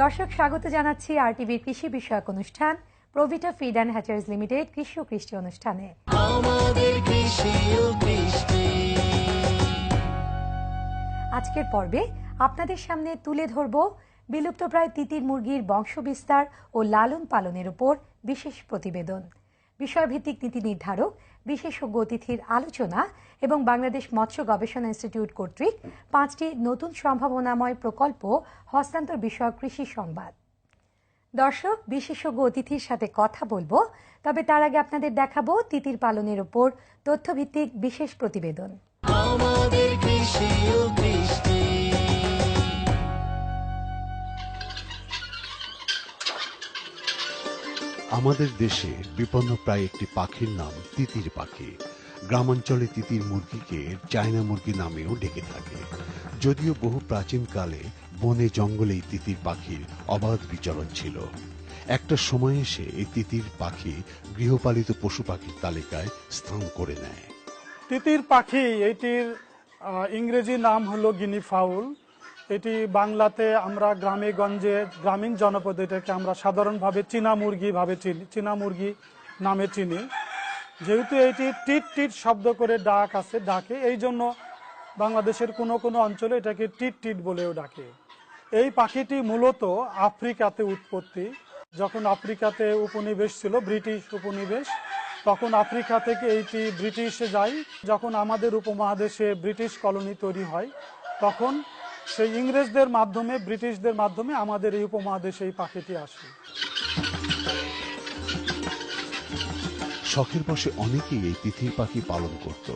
দর্শক স্বাগত জানাচ্ছি আর টিভির কৃষি বিষয়ক অনুষ্ঠান Provita feed and hatcheries limited কৃষি ও কৃষ্টি অনুষ্ঠানে। আজকের পর্বে আপনাদের সামনে তুলে ধরব বিলুপ্তপ্রায় তিতির মুরগির বংশবিস্তার ও লালন পালনের উপর বিশেষ প্রতিবেদন। বিষয়ভিত্তিক নীতি নির্ধারক, বিশেষজ্ঞ অতিথির আলোচনা এবং বাংলাদেশ মৎস্য গবেষণা ইনস্টিটিউট কর্তৃক পাঁচটি নতুন সম্ভাবনাময় প্রকল্প হস্তান্তর বিষয়ক কৃষি সংবাদ। দর্শক, বিশেষজ্ঞ অতিথির সাথে কথা বলব, তবে তার আগে আপনাদের দেখাবো তিতির পালনের উপর তথ্যভিত্তিক বিশেষ প্রতিবেদন। আমাদের কৃষি ও কৃষ্টি। আমাদের দেশে বিপন্ন প্রায় একটি পাখির নাম তিতির পাখি। গ্রামাঞ্চলে তিতির মুরগিকে চায়না মুরগি নামেও ডেকে থাকে। যদিও বহু প্রাচীনকালে বনে জঙ্গলেই তিতির পাখির অবাধ বিচরণ ছিল। একটা সময় এসে এই তিতির পাখি গৃহপালিত পশু পাখির তালিকায় স্থান করে নেয়। তিতির পাখি, এটির ইংরেজি নাম হলো গিনি ফাউল এটি বাংলাতে আমরা গ্রামে গঞ্জে গ্রামীণ জনপদ এটাকে আমরা সাধারণভাবে চীনা মুরগি ভাবে চিনি, চীনা মুরগি নামে চিনি। যেহেতু এটি টিট টিট শব্দ করে ডাক আছে, ডাকে, এই জন্য বাংলাদেশের কোনো কোনো অঞ্চলে এটাকে টিট টিট বলেও ডাকে। এই পাখিটি মূলত আফ্রিকাতে উৎপত্তি। যখন আফ্রিকাতে উপনিবেশ ছিল, ব্রিটিশ উপনিবেশ, তখন আফ্রিকা থেকে এইটি ব্রিটিশে যায়। যখন আমাদের উপমহাদেশে ব্রিটিশ কলোনি তৈরি হয়, তখন সেই ইংরেজদের মাধ্যমে, ব্রিটিশদের মাধ্যমে আমাদের এই উপমহাদেশে এই পাখিটি আসে। শখের বসে অনেকেই এই তিতির পাখি পালন করত।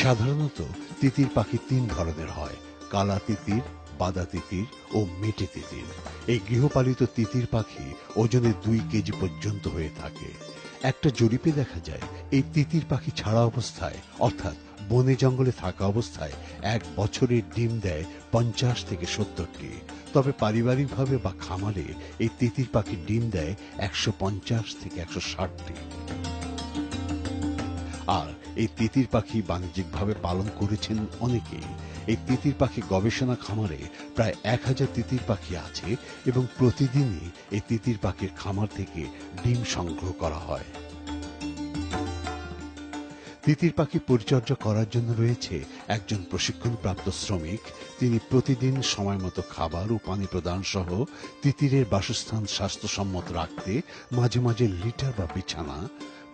সাধারণত তিতির পাখি তিন ধরনের হয়, কালা তিতির বাদা তিতির ও মেটে তিতির এই গৃহপালিত তিতির পাখি ওজনে দুই কেজি পর্যন্ত হয়ে থাকে। একটা জরিপে দেখা যায়, এই তিতির পাখি ছাড়া অবস্থায়, অর্থাৎ বনে জঙ্গলে থাকা অবস্থায় এক বছরের ডিম দেয় পঞ্চাশ থেকে সত্তরটি। তবে পারিবারিকভাবে বা খামারে এই তিতির পাখির ডিম দেয় একশো পঞ্চাশ থেকে একশো ষাটটি। আর এই তিতির পাখি বাণিজ্যিকভাবে পালন করেছেন অনেকেই। এই তিতির পাখি গবেষণা খামারে প্রায় এক হাজার তিতির পাখি আছে এবং প্রতিদিনই এই তিতির পাখির খামার থেকে ডিম সংগ্রহ করা হয়। তিতির পাখি পরিচর্যা করার জন্য রয়েছে একজন প্রশিক্ষণপ্রাপ্ত শ্রমিক। তিনি প্রতিদিন সময় মতো খাবার ও পানি প্রদান সহ তিতিরের বাসস্থান স্বাস্থ্যসম্মত রাখতে মাঝে মাঝে লিটার বা বিছানা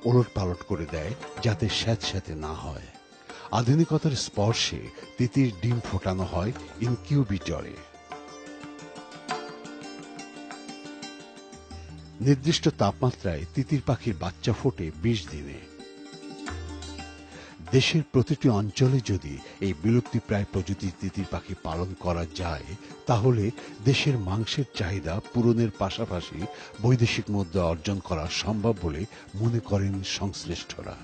ওলট পালট করে দেয় যাতে স্যাঁতস্যাঁতে না হয়। আধুনিকতার স্পর্শে তিতির ডিম ফোটানো হয় ইনকিউবিটরে। নির্দিষ্ট তাপমাত্রায় তিতির পাখির বাচ্চা ফোটে বিশ দিনে। দেশের প্রতিটি অঞ্চলে যদি এই বিলুপ্তিপ্রায় প্রজাতির তিতির পাখি পালন করা যায় তাহলে দেশের মাংসের চাহিদা পূরণের পাশাপাশি বৈদেশিক মুদ্রা অর্জন করা সম্ভব বলে মনে করেন সংশ্লিষ্টরা।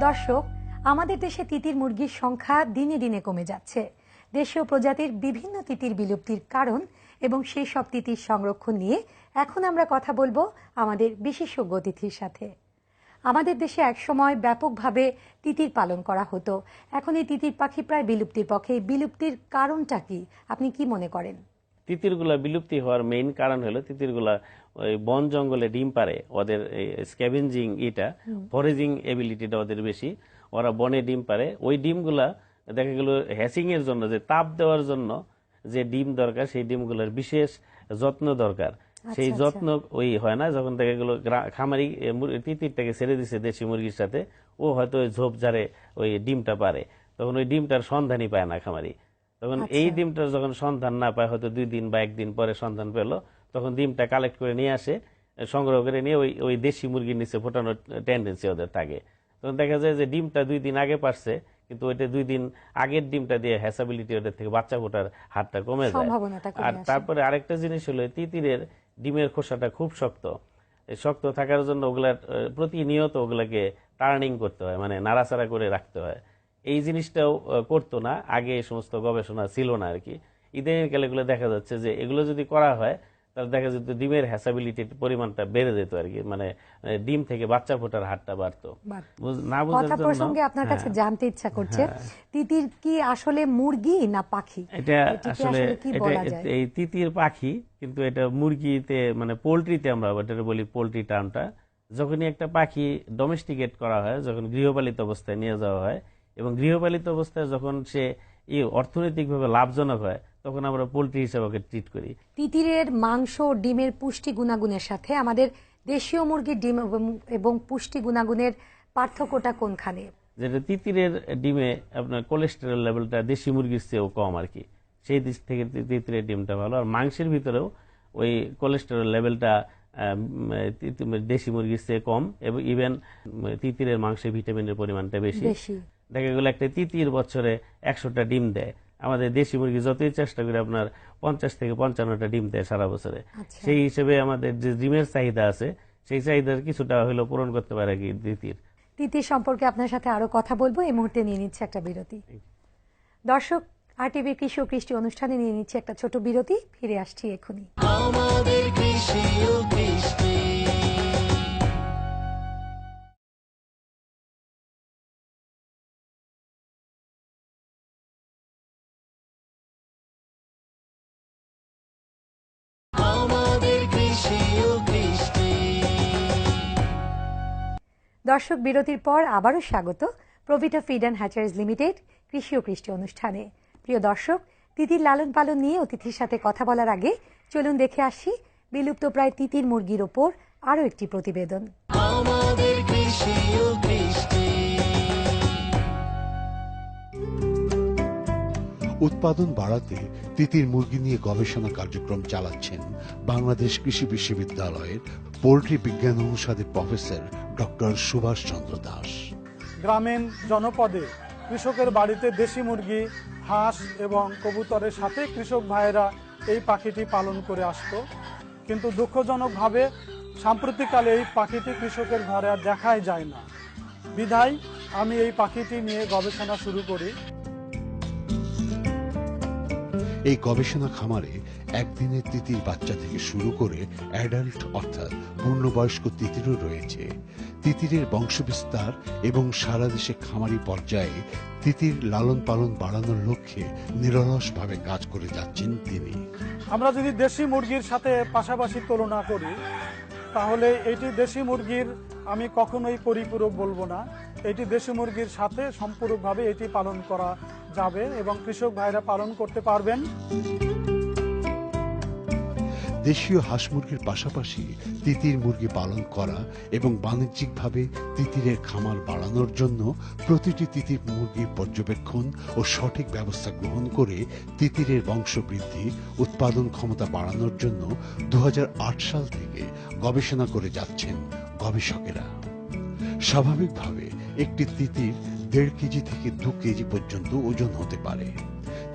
দর্শক আমাদের দেশে তিতির মুরগির সংখ্যা দিনে দিনে কমে যাচ্ছে। দেশীয় প্রজাতির বিভিন্ন তিতির বিলুপ্তির কারণ এবং সেই সব তিতির সংরক্ষণ নিয়ে এখন আমরা কথা বলব আমাদের বিশেষজ্ঞ অতিথির সাথে। আমাদের দেশে একসময় ব্যাপকভাবে তিতির পালন করা হতো। এখন এই তিতির পাখি প্রায় বিলুপ্তির পক্ষে। বিলুপ্তির কারণটা কি? আপনি কি মনে করেন? তিতিরগুলা বিলুপ্তি হওয়ার মেইন কারণ হলো তিতিরগুলা ওই বন জঙ্গলে ডিম পারে ওদের স্ক্যাভেঞ্জিং ইটা ফরেজিং এবিলিটিটা ওদের বেশি। ওরা বনে ডিম পারে ওই ডিমগুলা দেখা গেল হ্যাসিং এর জন্য যে তাপ দেওয়ার জন্য যে ডিম দরকার সেই ডিমগুলোর বিশেষ যত্ন দরকার সেই আচ্ছা। যত্ন ওই হয় না যখন দেখা গেল খামারি তিতিরটাকে ছেড়ে দিছে দেশি মুরগির সাথে ও হয়তো ওই ঝোপ ঝাড়ে ওই ডিমটা পারে তখন ওই ডিমটার সন্ধানই পায় না খামারি তখন এই আচ্ছা। ডিমটার যখন সন্ধান না পায় হয়তো দুই দিন বা একদিন পরে সন্ধান পেল তখন ডিমটা কালেক্ট করে নিয়ে আসে সংগ্রহ করে নিয়ে ওই ওই দেশি মুরগির নিচে ফোটানোর টেন্ডেন্সি ওদের থাকে তখন দেখা যায় যে ডিমটা দুই দিন আগে পারছে কিন্তু ওইটা দুই দিন আগের ডিমটা দিয়ে হ্যাসাবিলিটি ওদের থেকে বাচ্চা ফোটার হারটা কমে যায়। আর তারপরে আরেকটা জিনিস হলো তিতিরের ডিমের খোসাটা খুব শক্ত। শক্ত থাকার জন্য ওগুলার প্রতিনিয়ত ওগুলাকে টার্নিং করতে হয় মানে নাড়াচাড়া করে রাখতে হয়। এই জিনিসটাও করতো না আগে এই সমস্ত গবেষণা ছিল না আর কি। ইদানিং কালে এগুলো দেখা যাচ্ছে যে এগুলো যদি করা হয় তাহলে দেখা যেত ডিমের হ্যাসাবিলিটির পরিমাণটা বেড়ে যেত আর কি। মানে ডিম থেকে বাচ্চা ফোটার হারটা বাড়তো। না কথা প্রসঙ্গে আপনার কাছে জানতে ইচ্ছা করছে তিতির কি আসলে মুরগি না পাখি? এটা আসলে এটা এই তিতির পাখি কিন্তু এটা মুরগিতে মানে পোলট্রিতে আমরা এটা বলি পোলট্রি টার্মটা যখনই একটা পাখি ডোমেস্টিকেট করা হয় যখন গৃহপালিত অবস্থায় নিয়ে যাওয়া হয় এবং গৃহপালিত অবস্থায় যখন সে অর্থনৈতিকভাবে লাভজনক হয় তখন আমরা পোলট্রি হিসেবে ওকে ট্রিট করি। তিতিরের মাংস ডিমের পুষ্টি গুণাগুণের সাথে আমাদের দেশীয় মুরগির ডিম এবং- পুষ্টি গুণাগুণের পার্থক্যটা কোনখানে? যেটা তিতিরের ডিমে আপনার কোলেস্টেরল লেভেলটা দেশি মুরগির চেয়েও কম আর কি। সেই দিক থেকে তিতিরের ডিমটা ভালো। আর মাংসের ভিতরেও ওই কোলেস্টেরল লেভেলটা দেশি মুরগির চেয়ে কম এবং ইভেন তিতিরের মাংসে ভিটামিনের পরিমাণটা বেশি। বেশি। দেখা গেল একটা তিতির বছরে একশোটা ডিম দেয়। আমাদের দেশি মুরগি যতই চেষ্টা করে আপনার পঞ্চাশ থেকে পঞ্চান্নটা ডিম দেয় সারা বছরে। আচ্ছা। সেই হিসেবে আমাদের যে ডিমের চাহিদা আছে সেই চাহিদার কিছুটা হলেও পূরণ করতে পারে কি তিতির তিতির সম্পর্কে আপনার সাথে আরও কথা বলব। এই মুহূর্তে নিয়ে নিচ্ছে একটা বিরতি। দর্শক আর টিভির কৃষি ও কৃষ্টি অনুষ্ঠানে নিয়ে নিচ্ছে একটা ছোট বিরতি। ফিরে আসছি এখনই। আমাদের কৃষি দর্শক বিরতির পর আবারও স্বাগত Provita feed and hatcheries limited কৃষি ও কৃষ্টি অনুষ্ঠানে। প্রিয় দর্শক তিতির লালন পালন নিয়ে অতিথির সাথে কথা বলার আগে চলুন দেখে আসি বিলুপ্ত প্রায় তিতির মুরগির ওপর আরও একটি প্রতিবেদন। উৎপাদন বাড়াতে তিতির মুরগি নিয়ে গবেষণা কার্যক্রম চালাচ্ছেন বাংলাদেশ কৃষি বিশ্ববিদ্যালয়ের পোল্ট্রি বিজ্ঞান অনুষদের প্রফেসর ডক্টর সুভাষ চন্দ্র দাস। গ্রামীণ জনপদে কৃষকের বাড়িতে দেশি মুরগি, হাঁস এবং কবুতরের সাথে কৃষক ভাইয়েরা এই পাখিটি পালন করে আসতো। কিন্তু দুঃখজনকভাবে সাম্প্রতিককালে এই পাখিটি কৃষকের ঘরে আর দেখাই যায় না। বিধায় আমি এই পাখিটি নিয়ে গবেষণা শুরু করি। এই গবেষণা খামারে একদিনের তিতির বাচ্চা থেকে শুরু করে অ্যাডাল্ট, অর্থাৎ পূর্ণবয়স্ক তিতিরও রয়েছে। তিতিরের বংশবিস্তার এবং সারা দেশে খামারি পর্যায়ে তিতির লালন পালন বাড়ানোর লক্ষ্যে নিরলসভাবে কাজ করে যাচ্ছেন তিনি। আমরা যদি দেশি মুরগির সাথে পাশাপাশি তুলনা করি, তাহলে এটি দেশি মুরগির আমি কখনোই পরিপূরক বলব না। এটি দেশি মুরগির সাথে সম্পূরকভাবে এটি পালন করা যাবে এবং কৃষক ভাইরা পালন করতে পারবেন। দেশীয় হাঁস মুরগির পাশাপাশি তিতির মুরগি পালন করা এবং বাণিজ্যিকভাবে তিতিরের খামার বাড়ানোর জন্য প্রতিটি তিতির মুরগি পর্যবেক্ষণ ও সঠিক ব্যবস্থা গ্রহণ করে তিতিরের বংশবৃদ্ধি, উৎপাদন ক্ষমতা বাড়ানোর জন্য দু হাজার আট সাল থেকে গবেষণা করে যাচ্ছেন গবেষকেরা। স্বাভাবিকভাবে একটি তিতির দেড় কেজি থেকে দু কেজি পর্যন্ত ওজন হতে পারে।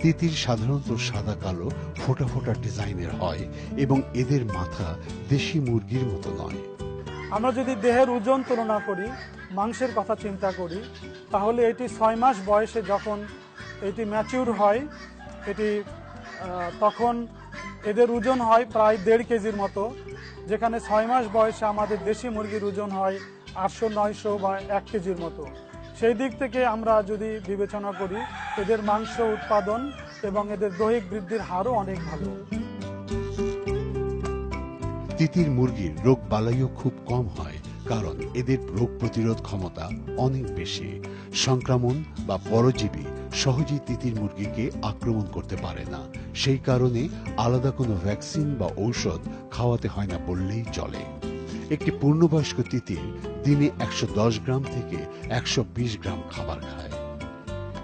তিতির সাধারণত সাদা, কালো, ফোটা ফোটা ডিজাইনের হয় এবং এদের মাথা দেশি মুরগির মতো নয়। আমরা যদি দেহের ওজন তুলনা করি, মাংসের কথা চিন্তা করি, তাহলে এটি ছয় মাস বয়সে যখন এটি ম্যাচিউর হয়, এটি তখন এদের ওজন হয় প্রায় দেড় কেজির মতো, যেখানে ছয় মাস বয়সে আমাদের দেশি মুরগির ওজন হয় আটশো, নয়শো বা এক কেজির মতো। সেই দিক থেকে আমরা যদি বিবেচনা করি, এদের মাংস উৎপাদন এবং এদের দৈহিক বৃদ্ধির হারও অনেক ভালো। তিতির মুরগির রোগ বালাইও খুব কম হয়, কারণ এদের রোগ প্রতিরোধ ক্ষমতা অনেক বেশি। সংক্রমণ বা পরজীবী সহজেই তিতির মুরগিকে আক্রমণ করতে পারে না। সেই কারণে আলাদা কোনো ভ্যাকসিন বা ঔষধ খাওয়াতে হয় না বললেই চলে। একটি পূর্ণবয়স্ক তিতির দিনে একশো দশ গ্রাম থেকে একশো বিশ গ্রাম খাবার খায়।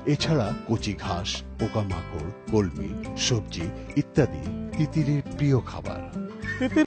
এছাড়া কচি ঘাস, পোকামাকড়, কলমি, সবজি ইত্যাদি তিতিরের প্রিয় খাবার।